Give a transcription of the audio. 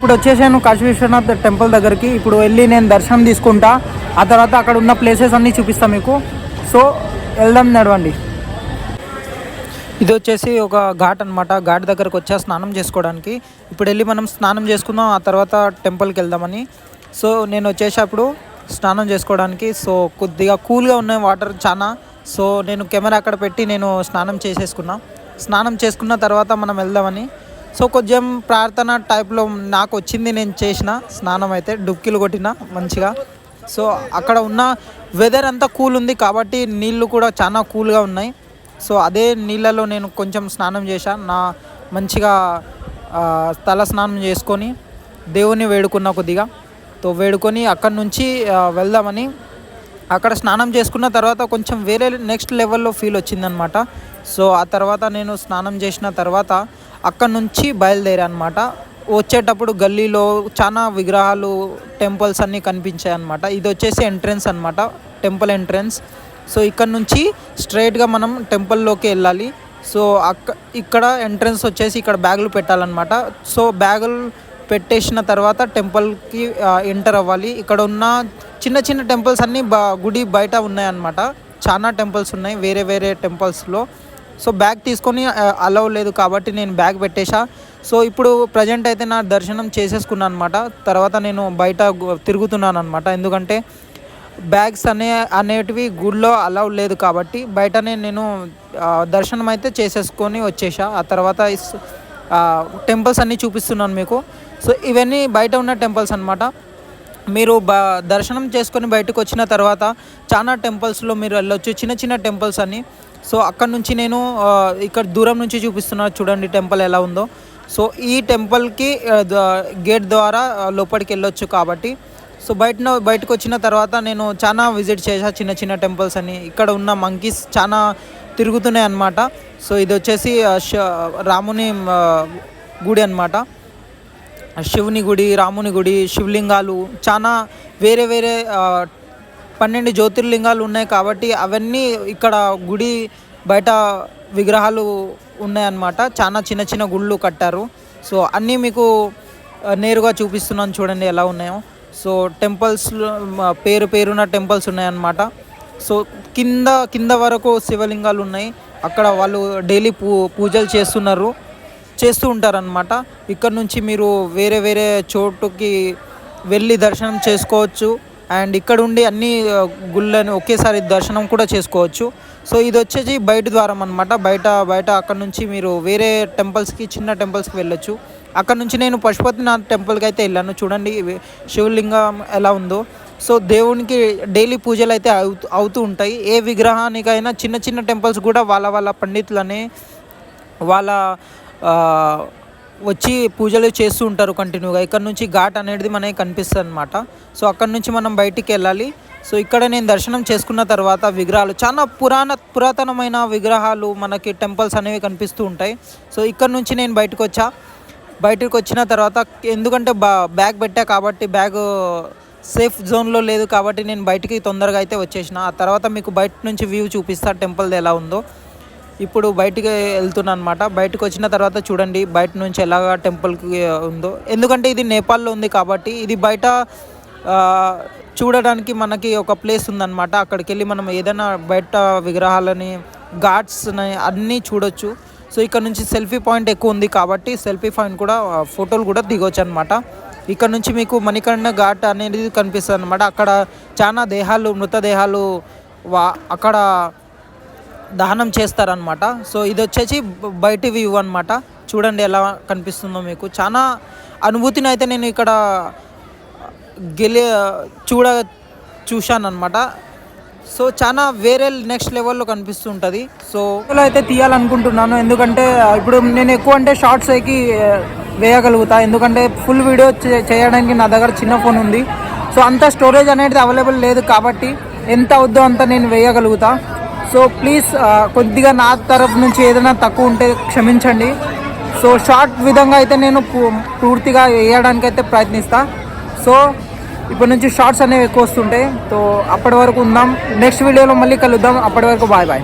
ఇప్పుడు వచ్చేసాను కాశీ విశ్వనాథ్ టెంపుల్ దగ్గరికి. ఇప్పుడు వెళ్ళి నేను దర్శనం తీసుకుంటా. ఆ తర్వాత అక్కడ ఉన్న ప్లేసెస్ అన్నీ చూపిస్తాను మీకు. సో వెళ్దాం నడవండి. ఇది వచ్చేసి ఒక ఘాట్ అనమాట ఘాట్ దగ్గరకు వచ్చా స్నానం చేసుకోవడానికి. ఇప్పుడు వెళ్ళి మనం స్నానం చేసుకుందాం. ఆ తర్వాత టెంపుల్కి వెళ్దామని. సో నేను వచ్చేటప్పుడు స్నానం చేసుకోవడానికి. సో కొద్దిగా కూల్గా ఉన్నాయి వాటర్ చాలా సో నేను కెమెరా అక్కడ పెట్టి నేను స్నానం చేసేసుకున్నా. స్నానం చేసుకున్న తర్వాత మనం వెళ్దామని. సో కొంచెం ప్రార్థన టైప్లో నాకు వచ్చింది నేను చేసిన స్నానం అయితే డుక్కిలు కొట్టిన మంచిగా. సో అక్కడ ఉన్న వెదర్ అంతా కూల్ ఉంది కాబట్టి నీళ్ళు కూడా చాలా కూల్గా ఉన్నాయి. సో అదే నీళ్ళలో నేను కొంచెం స్నానం చేశాను నా మంచిగా తల స్నానం చేసుకొని దేవుని వేడుకున్న కొద్దిగా. తో వేడుకొని అక్కడి నుంచి వెళ్దామని అక్కడ స్నానం చేసుకున్న తర్వాత కొంచెం వేరే నెక్స్ట్ లెవెల్లో ఫీల్ వచ్చిందనమాట సో ఆ తర్వాత నేను స్నానం చేసిన తర్వాత అక్కడ నుంచి బయలుదేరానమాట. వచ్చేటప్పుడు గల్లీలో చాలా విగ్రహాలు టెంపుల్స్ అన్నీ కనిపించాయి అనమాట ఇది వచ్చేసి ఎంట్రన్స్ అనమాట టెంపుల్ ఎంట్రన్స్ సో ఇక్కడ నుంచి స్ట్రైట్గా మనం టెంపుల్లోకి వెళ్ళాలి. సో అక్క ఇక్కడ ఎంట్రన్స్ వచ్చేసి ఇక్కడ బ్యాగులు పెట్టాలన్నమాట. సో బ్యాగులు పెట్టేసిన తర్వాత టెంపుల్కి ఎంటర్ అవ్వాలి. ఇక్కడ ఉన్న చిన్న చిన్న టెంపుల్స్ అన్నీ బా గుడి బయట ఉన్నాయన్నమాట. చాలా టెంపుల్స్ ఉన్నాయి వేరే వేరే టెంపుల్స్లో. సో బ్యాగ్ తీసుకొని అలవ్ లేదు కాబట్టి నేను బ్యాగ్ పెట్టేశా. సో ఇప్పుడు ప్రజెంట్ అయితే నా దర్శనం చేసేసుకున్నాను అనమాట తర్వాత నేను బయట తిరుగుతున్నాను అనమాట ఎందుకంటే బ్యాగ్స్ అనే అనేటివి గుడిలో అలౌ లేదు కాబట్టి బయటనే నేను దర్శనం అయితే చేసేసుకొని వచ్చేసా ఆ తర్వాత టెంపుల్స్ అన్నీ చూపిస్తున్నాను మీకు. సో ఇవన్నీ బయట ఉన్న టెంపుల్స్ అనమాట మీరు బ దర్శనం చేసుకొని బయటకు వచ్చిన తర్వాత చాలా టెంపుల్స్లో మీరు వెళ్ళొచ్చు. చిన్న చిన్న టెంపుల్స్ అన్ని. సో అక్కడ నుంచి నేను ఇక్కడ దూరం నుంచి చూపిస్తున్నాను చూడండి టెంపుల్ ఎలా ఉందో. సో ఈ టెంపుల్కి గేట్ ద్వారా లోపలికి వెళ్ళొచ్చు కాబట్టి. సో బయట బయటకు వచ్చిన తర్వాత నేను చాలా విజిట్ చేశాను చిన్న చిన్న టెంపుల్స్ అని ఇక్కడ ఉన్న మంకీస్ చాలా తిరుగుతున్నాయి అన్నమాట సో ఇది వచ్చేసి రాముని గుడి అన్నమాట. శివుని గుడి రాముని గుడి శివలింగాలు చాలా వేరే వేరే పన్నెండు జ్యోతిర్లింగాలు ఉన్నాయి కాబట్టి అవన్నీ ఇక్కడ గుడి బయట విగ్రహాలు ఉన్నాయన్నమాట. చాలా చిన్న చిన్న గుళ్ళు కట్టారు. సో అన్నీ మీకు నేరుగా చూపిస్తున్నాను చూడండి ఎలా ఉన్నాయో. సో టెంపుల్స్ పేరు పేరున్న టెంపుల్స్ ఉన్నాయన్నమాట. సో కింద కింద వరకు శివలింగాలు ఉన్నాయి. అక్కడ వాళ్ళు డైలీ పూ పూజలు చేస్తున్నారు. చేస్తూ ఉంటారనమాట ఇక్కడ నుంచి మీరు వేరే వేరే చోటుకి వెళ్ళి దర్శనం చేసుకోవచ్చు. అండ్ ఇక్కడ ఉండి అన్ని గుళ్ళని ఒకేసారి దర్శనం కూడా చేసుకోవచ్చు. సో ఇది వచ్చేసి బయట ద్వారం అనమాట బయట బయట అక్కడ నుంచి మీరు వేరే టెంపుల్స్కి చిన్న టెంపుల్స్కి వెళ్ళొచ్చు. అక్కడ నుంచి నేను పశుపతినాథ్ టెంపుల్కి అయితే వెళ్ళాను. చూడండి శివలింగం ఎలా ఉందో. సో దేవునికి డైలీ పూజలు అయితే అవుతూ ఉంటాయి. ఏ విగ్రహానికైనా చిన్న చిన్న టెంపుల్స్ కూడా వాళ్ళ వాళ్ళ పండితులనే వాళ్ళ వచ్చి పూజలు చేస్తూ ఉంటారు కంటిన్యూగా. ఇక్కడ నుంచి ఘాట్ అనేది మనకి కనిపిస్తుంది అనమాట సో అక్కడ నుంచి మనం బయటికి వెళ్ళాలి. సో ఇక్కడ నేను దర్శనం చేసుకున్న తర్వాత విగ్రహాలు చాలా పురాణ పురాతనమైన విగ్రహాలు మనకి టెంపుల్స్ అనేవి కనిపిస్తూ ఉంటాయి. సో ఇక్కడ నుంచి నేను బయటకు వచ్చా. బయటకు వచ్చిన తర్వాత ఎందుకంటే బా బ్యాగ్ పెట్టా కాబట్టి బ్యాగ్ సేఫ్ జోన్లో లేదు కాబట్టి నేను బయటికి తొందరగా అయితే వచ్చేసిన. ఆ తర్వాత మీకు బయట నుంచి వ్యూ చూపిస్తా టెంపుల్ది ఎలా ఉందో. ఇప్పుడు బయటికి వెళ్తున్నా అనమాట బయటకు వచ్చిన తర్వాత చూడండి బయట నుంచి ఎలాగా టెంపుల్కి ఉందో. ఎందుకంటే ఇది నేపాల్లో ఉంది కాబట్టి ఇది బయట చూడడానికి మనకి ఒక ప్లేస్ ఉందన్నమాట అక్కడికి వెళ్ళి మనం ఏదైనా బయట విగ్రహాలని ఘాట్స్ని అన్నీ చూడొచ్చు. సో ఇక్కడ నుంచి సెల్ఫీ పాయింట్ ఎక్కువ ఉంది కాబట్టి సెల్ఫీ పాయింట్ కూడా ఫోటోలు కూడా దిగొచ్చు అనమాట ఇక్కడ నుంచి మీకు మణికర్ణ ఘాట్ అనేది కనిపిస్తుంది అనమాట అక్కడ చాలా దేహాలు మృతదేహాలు వా అక్కడ దహనం చేస్తారనమాట సో ఇది వచ్చేసి బయటి వ్యూ అనమాట చూడండి ఎలా కనిపిస్తుందో మీకు. చాలా అనుభూతిని అయితే నేను ఇక్కడ గెలి చూడ చూశాను అనమాట సో చాలా వేరే నెక్స్ట్ లెవెల్లో కనిపిస్తుంటుంది. సో ఇలా అయితే తీయాలనుకుంటున్నాను. ఎందుకంటే ఇప్పుడు నేను ఎక్కువ అంటే షార్ట్స్ ఎక్కి వేయగలుగుతా. ఎందుకంటే ఫుల్ వీడియో చేయడానికి నా దగ్గర చిన్న ఫోన్ ఉంది. సో అంత స్టోరేజ్ అనేది అవైలబుల్ లేదు కాబట్టి ఎంత అవుద్దో అంత నేను వేయగలుగుతా. సో ప్లీజ్ కొద్దిగా నా తరఫు నుంచి ఏదైనా తక్కువ ఉంటే క్షమించండి. సో షార్ట్ విధంగా అయితే నేను పూ- పూర్తిగా వేయడానికి అయితే ప్రయత్నిస్తా. సో ఇప్పటి నుంచి షార్ట్స్ అనేవి ఎక్కువ వస్తుంటాయి. సో అప్పటి వరకు ఉందాం. నెక్స్ట్ వీడియోలో మళ్ళీ కలుద్దాం. అప్పటి వరకు బాయ్ బాయ్.